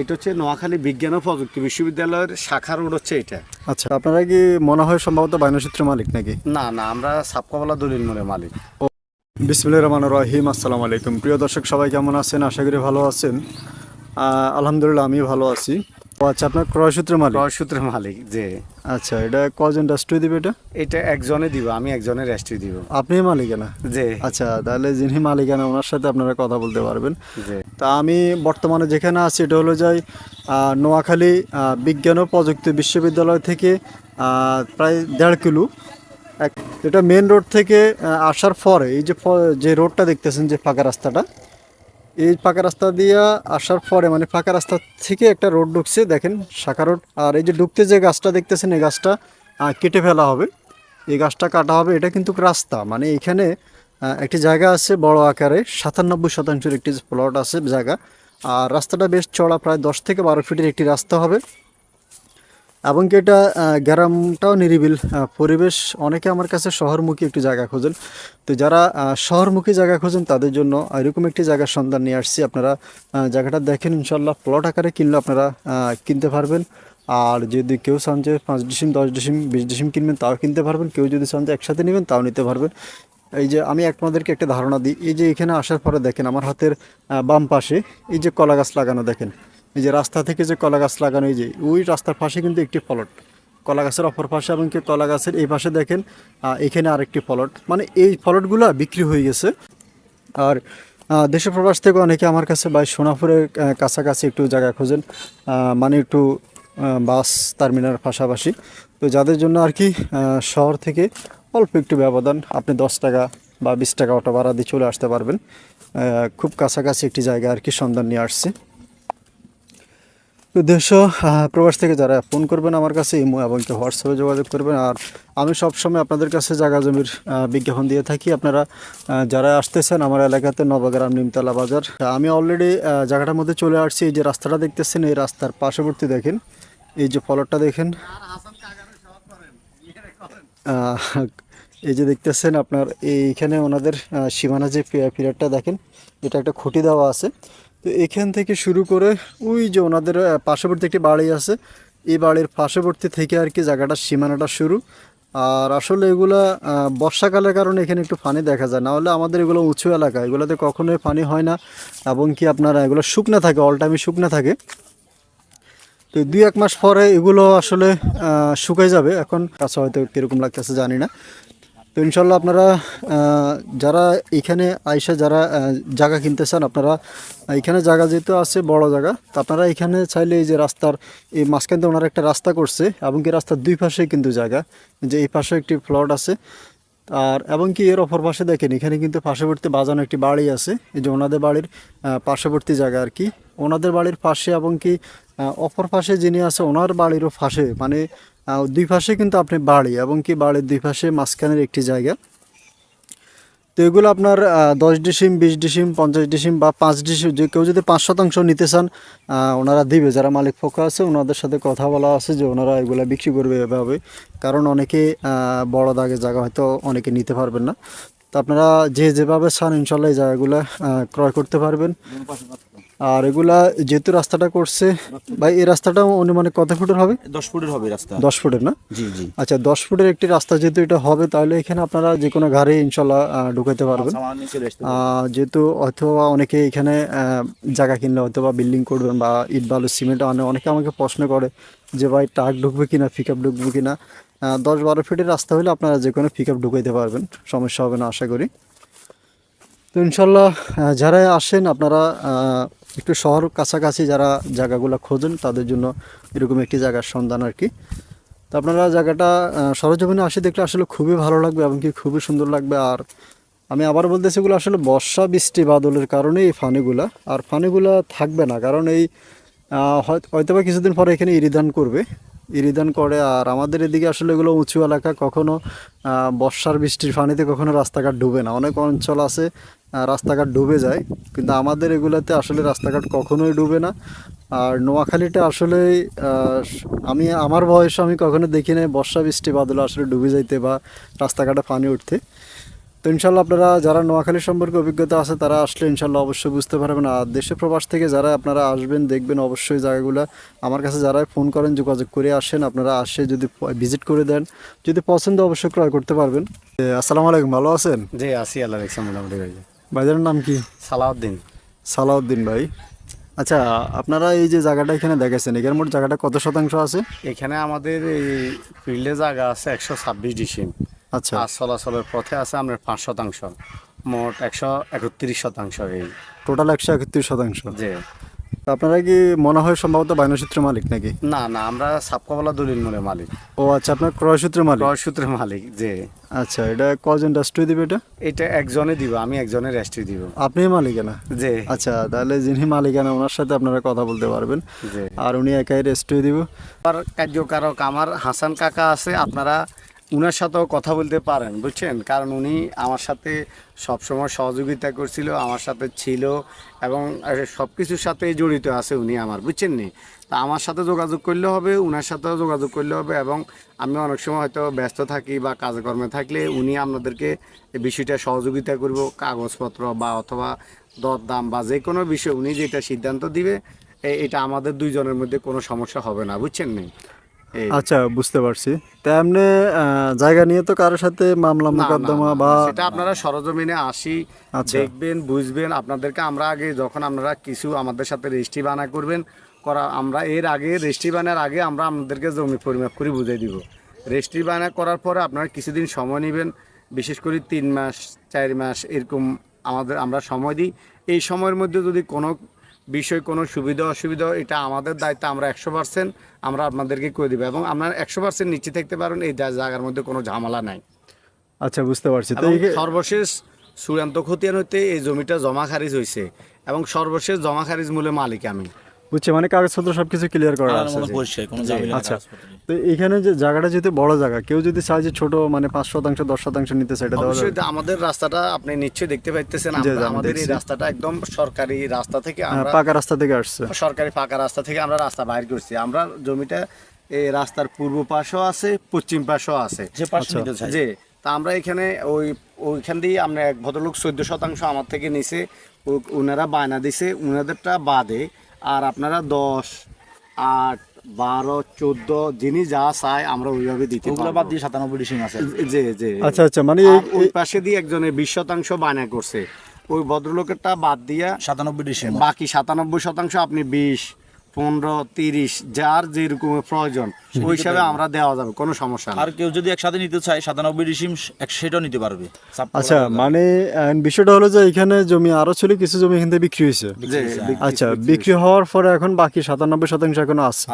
এটা হচ্ছে নোয়াখালী বিজ্ঞান ও প্রযুক্তি বিশ্ববিদ্যালয়ের শাখা রোড হচ্ছে এটা। আচ্ছা আপনারা কি মনে হয় সম্ভবত বায়নসূত্রের মালিক নাকি? না না আমরা সাপকাওয়ালা দলিল মোড়ের মালিক। বিসমিল্লাহ রহমান রহিম আসসালামু আলাইকুম। প্রিয় দর্শক সবাই কেমন আছেন? আশা করি ভালো আছেন। আলহামদুলিল্লাহ আমি ভালো আছি। আচ্ছা আপনার ক্রয়সূত্রের মালিক? রহসূত্রের মালিক যে আচ্ছা এটা কজন রাষ্ট্রীয় দিবে এটা? এটা একজনে দিব আমি একজনের রেস্ট্রি দিব। আপনি মালিকানা? যে আচ্ছা তাহলে যিনি মালিকানা ওনার সাথে আপনারা কথা বলতে পারবেন। যে তা আমি বর্তমানে যেখানে আছি এটা হলো যাই নোয়াখালী বিজ্ঞান ও প্রযুক্তি বিশ্ববিদ্যালয় থেকে প্রায় দেড় কিলো। এক এটা মেন রোড থেকে আসার পরে এই যে যে রোডটা দেখতেছেন যে ফাঁকা রাস্তাটা এই ফাঁকা রাস্তা দিয়ে আসার পরে মানে ফাঁকা রাস্তা থেকে একটা রোড ঢুকছে, দেখেন শাখা রোড। আর এই যে ঢুকতে যে গাছটা দেখতেছেন, এই গাছটা কেটে ফেলা হবে। এই গাছটা কাটা হবে, এটা কিন্তু রাস্তা। মানে এখানে একটি জায়গা আছে বড় আকারে, সাতানব্বই শতাংশের একটি প্লট আছে জায়গা। আর রাস্তাটা বেশ চড়া প্রায় দশ থেকে বারো ফিটের একটি রাস্তা হবে। এবং কি এটা গ্রামটাও নিরিবিল পরিবেশ অনেকে আমার কাছে শহরমুখী একটি জায়গা খোঁজেন। তো যারা শহরমুখী জায়গা খোঁজেন, তাদের জন্য এরকম একটি জায়গার সন্ধান নিয়ে আসছি। আপনারা জায়গাটা দেখেন ইনশাল্লাহ প্লট আকারে কিনলে আপনারা কিনতে পারবেন। আর যদি কেউ চান যে পাঁচ ডিসিম, দশ ডিসিম, বিশ ডিসিম কিনবেন, তাও কিনতে পারবেন। কেউ যদি চান যে একসাথে নেবেন, তাও নিতে পারবেন। এই যে আমি আপনাদেরকে একটা ধারণা দিই। এই যে এখানে আসার পরে দেখেন, আমার হাতের বাম পাশে এই যে কলা গাছ লাগানো দেখেন। এই যে রাস্তা থেকে যে কলা গাছ লাগানো, এই যে ওই রাস্তার পাশে কিন্তু একটি ফলট। কলা গাছের অপর পাশে এবং কি কলা গাছের এই পাশে দেখেন এখানে আরেকটি ফলট। মানে এই ফলটগুলো বিক্রি হয়ে গেছে। আর দেশে প্রবাস থেকে অনেকে আমার কাছে বা সোনাপুরের কাছাকাছি একটু জায়গা খোঁজেন। মানে একটু বাস টার্মিনাল পাশাপাশি। তো যাদের জন্য আর কি শহর থেকে অল্প একটু ব্যবধান, আপনি দশ টাকা বা বিশ টাকা অটো ভাড়া দিয়ে চলে আসতে পারবেন। খুব কাছাকাছি একটি জায়গা আর কি সন্ধান নিয়ে আসছে। আহ, প্রবাস থেকে যারা ফোন করবেন আমার কাছে ইমো এবং কি হোয়াটসঅ্যাপে যোগাযোগ করবেন। আর আমি সবসময় আপনাদের কাছে জায়গা জমির বিজ্ঞাপন দিয়ে থাকি। আপনারা যারা আসতেছেন আমার এলাকাতে নবগ্রাম নিমতলা বাজার আমি অলরেডি জায়গাটার মধ্যে চলে আসছি। এই যে রাস্তাটা দেখতেছেন এই রাস্তার পার্শ্ববর্তী দেখেন। এই যে ফলকটা দেখেন। এই যে দেখতেছেন আপনার এইখানে ওনাদের সীমানা যে পিরিয়ডটা দেখেন এটা একটা খুঁটি দেওয়া আছে। তো এখান থেকে শুরু করে ওই যে ওনাদের পার্শ্ববর্তী একটি বাড়ি আছে। এই বাড়ির পার্শ্ববর্তী থেকে আর কি জায়গাটার সীমানাটা শুরু। আর আসলে এগুলা বর্ষাকালের কারণে এখানে একটু পানি দেখা যায়। না হলে আমাদের এগুলো উঁচু এলাকা, এগুলোতে কখনোই পানি হয় না। এবং কি আপনার এগুলো শুকনো থাকে অল টাইমই শুকনো থাকে। তো দুই এক মাস পরে এগুলো আসলে শুকাই যাবে। এখন কাছে হয়তো কীরকম লাগতেছে জানি না। তো ইনশাল্লাহ আপনারা যারা এখানে আইসা যারা জায়গা কিনতে চান, আপনারা এখানে জায়গা যেহেতু আছে, বড় জায়গা, তো আপনারা এখানে চাইলে এই যে রাস্তার, এই মাঝখান দিয়ে ওনারা একটা রাস্তা করছে, এবং কি রাস্তার দুই পাশে কিন্তু জায়গা যে এই পাশে একটি প্লট আছে। আর, এবং কি এর অপর পাশে দেখেন, এখানে কিন্তু পার্শ্ববর্তী বাজানো একটি বাড়ি আছে, এই যে ওনাদের বাড়ির পার্শ্ববর্তী জায়গা আর কি। ওনাদের বাড়ির পাশে এবং কি অপর পাশে যিনি আছে, ওনার বাড়িরও পাশে মানে দুই পাশে কিন্তু আপনি বাড়ি এবং কি বাড়ির দুই পাশে মাঝখানের একটি জায়গা। তো এগুলো আপনার দশ ডিসিম, বিশ ডিসিম, পঞ্চাশ ডিসিম বা পাঁচ ডিসিম, যে কেউ যদি পাঁচ শতাংশ নিতে চান ওনারা দিবে। যারা মালিক পক্ষ আছে, ওনাদের সাথে কথা বলা আছে যে ওনারা এগুলো বিক্রি করবে এভাবে। কারণ অনেকে বড় দাগে জায়গা হয়তো অনেকে নিতে পারবেন না। তো আপনারা যে যেভাবে চান, ইনশাল্লাহ এই জায়গাগুলো ক্রয় করতে পারবেন। আর এগুলা যেহেতু রাস্তাটা করছে ভাই এই রাস্তাটা অনুমানিক কত ফুটের হবে? দশ ফুটের হবে রাস্তা। দশ ফুটের না? জি জি। আচ্ছা দশ ফুটের একটি রাস্তা যেহেতু এটা হবে তাহলে এখানে আপনারা যে কোনো গাড়ি ইনশাল্লাহ আহ, ঢুকাইতে পারবেন। যেহেতু অথবা অনেকে এখানে জায়গা কিনলে হয়তো বা বিল্ডিং করবেন বা ইট বালু সিমেন্ট আনে অনেকে আমাকে প্রশ্ন করে যে ভাই ট্রাক ঢুকবে কিনা পিক আপ ঢুকবে কিনা? দশ বারো ফিটের রাস্তা হলে আপনারা যে কোনো পিক আপ ঢুকাইতে পারবেন সমস্যা হবে না আশা করি। তো ইনশাল্লাহ যারা আসেন আপনারা একটু শহর কাছাকাছি যারা জায়গাগুলো খোঁজেন, তাদের জন্য এরকম একটি জায়গার সন্ধান আর কি। তো আপনারা জায়গাটা সরজমিনে আসে দেখলে আসলে খুবই ভালো লাগবে এবং কি খুবই সুন্দর লাগবে। আর আমি আবার বলতেছি এগুলো আসলে বর্ষা, বৃষ্টি, বাদলের কারণে এই ফানিগুলা, আর ফানিগুলা থাকবে না। কারণ এই হয়তো বা কিছুদিন পরে এখানে ইরিদান করবে। ইরিদান করে। আর আমাদের এদিকে আসলে এগুলো উঁচু এলাকা, কখনো বর্ষার বৃষ্টির পানিতে কখনো রাস্তাঘাট ডুবে না। অনেক অঞ্চল আছে রাস্তাঘাট ডুবে যায়, কিন্তু আমাদের এগুলোতে আসলে রাস্তাঘাট কখনোই ডুবে না। আর নোয়াখালীটা আসলে আমি, আমার বয়সে আমি কখনো দেখি নাই বর্ষা বৃষ্টি বাদলে আসলে ডুবে যাইতে বা রাস্তাঘাটে পানি উঠতে। তো ইনশাল্লাহ আপনারা যারা নোয়াখালী সম্পর্কে অভিজ্ঞতা আছে তারা আসলে ইনশাল্লাহ অবশ্যই বুঝতে পারবেন। আর দেশে প্রবাস থেকে যারা আপনারা আসবেন দেখবেন অবশ্যই জায়গাগুলো। আমার কাছে যারা ফোন করেন যোগাযোগ করে আসেন। আপনারা আসে যদি ভিজিট করে দেন। যদি পছন্দ অবশ্যই ক্রয় করতে পারবেন। আসসালামু আলাইকুম ভালো আছেন? যে আসি আল্লাহ মোটামুটি ভাই ভাইজানের নাম কি? সালাউদ্দিন। সালাউদ্দিন ভাই। আচ্ছা আপনারা এই যে জায়গাটা এখানে দেখেছেন এখানে মোট জায়গাটা কত শতাংশ আছে? এখানে আমাদের এই ফিল্ডে জায়গা আছে একশো ছাব্বিশ ডিসিম। আচ্ছা। আর চলাচলের পথে আছে আপনার পাঁচ শতাংশ মোট একশো একত্রিশ শতাংশ এই। টোটাল একশো একত্রিশ শতাংশ। তো আপনারা কি মনে হয় সম্ভবত বাইনসূত্র মালিক নাকি? না না আমরা সাপকাবলা দলিল মূলের মালিক। ও আচ্ছা আপনার ক্রয়সূত্র মালিক? রহসূত্রের মালিক যে আচ্ছা এটা কজন রাষ্ট্রীয় দিবে এটা? এটা একজনে দিব আমি একজনের রেস্ট্রি দিব। আপনি মালিকানা? যে আচ্ছা তাহলে যিনি মালিকানা ওনার সাথে আপনারা কথা বলতে পারবেন। আর উনি একাই রেস্ট্রিয়ে দিব। আর কার্যকারক আমার হাসান কাকা আছে আপনারা উনার সাথেও কথা বলতে পারেন, বুঝছেন? কারণ উনি আমার সাথে সবসময় সহযোগিতা করছিল, আমার সাথে ছিল এবং সব কিছুর সাথে জড়িত আছে উনি আমার, বুঝছেন নি? তা আমার সাথে যোগাযোগ করলে হবে, উনার সাথেও যোগাযোগ করলে হবে এবং আমি অনেক সময় হয়তো ব্যস্ত থাকি বা কাজকর্মে থাকলে উনি আপনাদেরকে বিষয়টা সহযোগিতা করব, কাগজপত্র বা অথবা দর দাম বা যে কোনো বিষয়ে উনি যেটা সিদ্ধান্ত দিবে এটা আমাদের দুইজনের মধ্যে কোনো সমস্যা হবে না, বুঝছেন নি? আচ্ছা বুঝতে পারছি। তা এমনি জায়গা নিয়ে তো কারোর সাথে মামলা মোকদ্দমা বা সেটা আপনারা সরজমিনে আসি আচ্ছা। দেখবেন বুঝবেন আপনাদেরকে আমরা আগে যখন আপনারা কিছু আমাদের সাথে রেজিস্ট্রি বানা করবেন করা আমরা এর আগে রেজিস্ট্রি বানার আগে আমরা আপনাদেরকে জমি পরিমাপ করে বুঝিয়ে দিব। রেজিস্ট্রি বানা করার পরে আপনারা কিছুদিন সময় নেবেন বিশেষ করে তিন মাস চার মাস এরকম আমাদের আমরা সময় দিই। এই সময়ের মধ্যে যদি কোনো বিষয় কোনো সুবিধা অসুবিধা এটা আমাদের দায়িত্ব আমরা একশো পার্সেন্ট আমরা আপনাদেরকে করে দেবো। এবং আপনারা একশো পার্সেন্ট নিচে থাকতে পারেন এই জায়গার মধ্যে কোনো ঝামেলা নাই। আচ্ছা বুঝতে পারছি। তো সর্বশেষ চূড়ান্ত খতিয়ান হইতে এই জমিটা জমা খারিজ হয়েছে এবং সর্বশেষ জমা খারিজ মূলে মালিক আমি। বুঝছি? মানে কাগজপত্র সবকিছু ক্লিয়ার করা আছে আচ্ছা। তো এখানে যে জায়গাটা যেহেতু বড় জায়গা কেউ যদি চায় যে ছোট মানে পাঁচ শতাংশ দশ শতাংশ নিতে এটা দেওয়া অবশ্যই আমাদের রাস্তাটা আপনি নিশ্চয়ই দেখতে পাইতেছেন আমাদের এই রাস্তাটা একদম সরকারি রাস্তা থেকে হ্যাঁ, আমরা পাকা রাস্তা থেকে আসছে। সরকারি পাকা রাস্তা থেকে আমরা রাস্তা বাইর করছি। আমরা জমিটা এই রাস্তার পূর্ব পাশেও আছে পশ্চিম পাশেও আছে। যে পাশে নিতে চাই যে তা আমরা এখানে ওই ওইখান দিয়ে আমরা এক ভদ্রলোক চোদ্দ শতাংশ আমার থেকে নিছে ও- ওনারা বায়না দিছে ওনাদেরটা বাদে আর আপনারা দশ আট বারো চোদ্দ যিনি যা চায় আমরা ওইভাবে দিতে ওগুলো বাদ দিয়ে সাতানব্বই ডিসিং আছে। জি জি। আচ্ছা আচ্ছা মানে ওই পাশে দিয়ে একজনে বিশ শতাংশ বানা করছে। ওই ভদ্রলোকেরটা বাদ দিয়ে সাতানব্বই ডিসিং বাকি সাতানব্বই শতাংশ আপনি বিশ পনেরো তিরিশ যার যেরকম প্রয়োজন ওই হিসাবে আমরা দেওয়া যাবে কোনো সমস্যা আর কেউ যদি একসাথে নিতে চায় সাতানব্বই ডিসিম এক সেটাও নিতে পারবে। আচ্ছা মানে বিষয়টা হলো যে এখানে জমি আরও ছিল কিছু জমি এখান থেকে বিক্রি হয়েছে। আচ্ছা বিক্রি হওয়ার পরে এখন বাকি সাতানব্বই শতাংশ এখন আছে।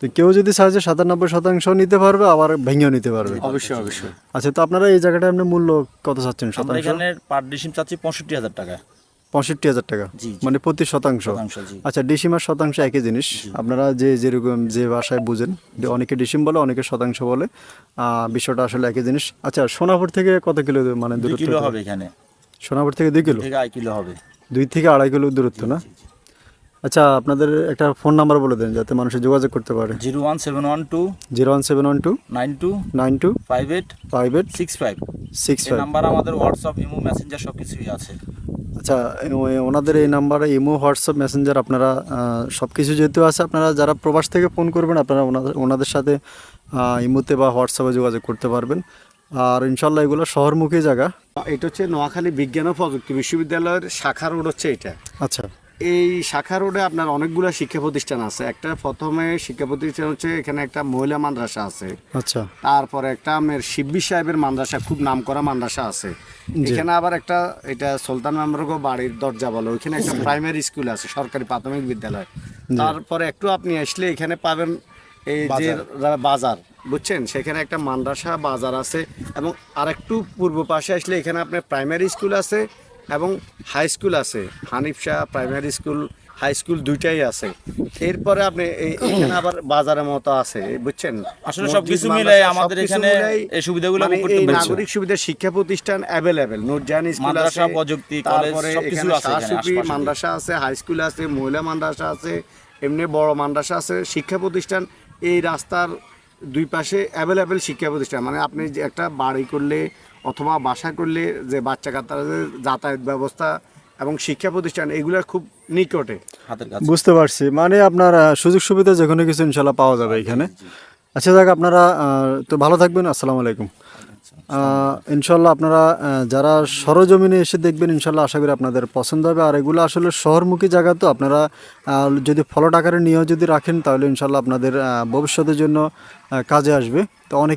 তো কেউ যদি চায় যে সাতানব্বই শতাংশ নিতে পারবে আবার ভেঙেও নিতে পারবে। অবশ্যই অবশ্যই। আচ্ছা তো আপনারা এই জায়গাটা আপনি মূল্য কত চাচ্ছেন শতাংশ? এখানে পার ডিসিম চাচ্ছি পঁয়ষট্টি হাজার টাকা পঁয়ষট্টি হাজার টাকা। মানে প্রতি শতাংশ। আচ্ছা ডিসিমার শতাংশ একই জিনিস। আপনারা যে যেরকম যে ভাষায় বুঝেন যে অনেকে ডিসিম বলে অনেকে শতাংশ বলে বিষয়টা আসলে একই জিনিস। আচ্ছা সোনাপুর থেকে কত কিলো মানে দূরত্ব হবে এখানে। সোনাপুর থেকে দুই কিলো? আড়াই কিলো হবে। দুই থেকে আড়াই কিলো দূরত্ব না? আচ্ছা আপনাদের একটা ফোন নাম্বার বলে দেন যাতে মানুষের যোগাযোগ করতে পারে। Zero one seven one two zero one seven one two nine two nine two five eight five eight six five. Six five. Number আমাদের হোয়াটসঅ্যাপ ইমো মেসেঞ্জার সব কিছুই আছে। আচ্ছা ওনাদের এই নাম্বারে ইমো হোয়াটসঅ্যাপ মেসেঞ্জার আপনারা সব কিছু যেহেতু আছে আপনারা যারা প্রবাস থেকে ফোন করবেন আপনারা ওনাদের ওনাদের সাথে ইমোতে বা হোয়াটসঅ্যাপে যোগাযোগ করতে পারবেন। আর ইনশাল্লাহ এগুলো শহরমুখী জায়গা। এটা হচ্ছে নোয়াখালী বিজ্ঞান ও প্রযুক্তি বিশ্ববিদ্যালয়ের শাখা রোড হচ্ছে এটা। আচ্ছা। এই শাখা রোডে আপনার অনেকগুলো শিক্ষা প্রতিষ্ঠান আছে। একটা প্রথমে শিক্ষা প্রতিষ্ঠান হচ্ছে এখানে একটা মহিলা মাদ্রাসা আছে। আচ্ছা। তারপরে একটা আমের শিব্বি সাহেবের মাদ্রাসা খুব নামকরা মাদ্রাসা আছে। এখানে আবার একটা এটা সুলতান মেম্বরগো বাড়ির দরজা বলে ওইখানে একটা প্রাইমারি স্কুল আছে সরকারি প্রাথমিক বিদ্যালয়। তারপরে একটু আপনি আসলে এখানে পাবেন এই যে বাজার। বুঝছেন? সেখানে একটা মাদ্রাসা বাজার আছে এবং আরেকটু পূর্ব পাশে আসলে এখানে আপনার প্রাইমারি স্কুল আছে। এবং হাই স্কুল আছে। Hanif Shah primary school high school দুইটাই আছে। এরপরে আপনি এখানে আবার বাজারের মতো আছে বুঝছেন? আসলে সবকিছু মিলাই আমাদের এখানে এই সুবিধাগুলো মানে নাগরিক সুবিধা শিক্ষা প্রতিষ্ঠান অ্যাভেলেবেল নুরজাহান স্কুল মাদ্রাসা, আছে প্রযুক্তি, কলেজ, সবকিছু আছে মাদ্রাসা আছে হাই স্কুল আছে মহিলা মাদ্রাসা আছে এমনি বড় মাদ্রাসা আছে। শিক্ষা প্রতিষ্ঠান এই রাস্তার দুই পাশে অ্যাভেলেবেল শিক্ষা প্রতিষ্ঠান। মানে আপনি একটা বাড়ি করলে অথবা বাসা করলে যে বাচ্চা কাচ্চাদের যাতায়াত ব্যবস্থা এবং শিক্ষা প্রতিষ্ঠান এগুলোর খুব নিকটে। বুঝতে পারছি। মানে আপনার সুযোগ সুবিধা যে কোনো কিছু ইনশাল্লাহ পাওয়া যাবে এখানে। আচ্ছা যাক আপনারা তো ভালো থাকবেন। আসসালামু আলাইকুম। ইনশাল্লাহ আপনারা যারা সরজমিনে এসে দেখবেন ইনশাল্লাহ আশা করি আপনাদের পছন্দ হবে। আর এগুলো আসলে শহরমুখী জায়গা তো আপনারা যদি ফলট আকারে নিয়েও যদি রাখেন তাহলে ইনশাল্লাহ আপনাদের ভবিষ্যতের জন্য কাজে আসবে। তো অনেক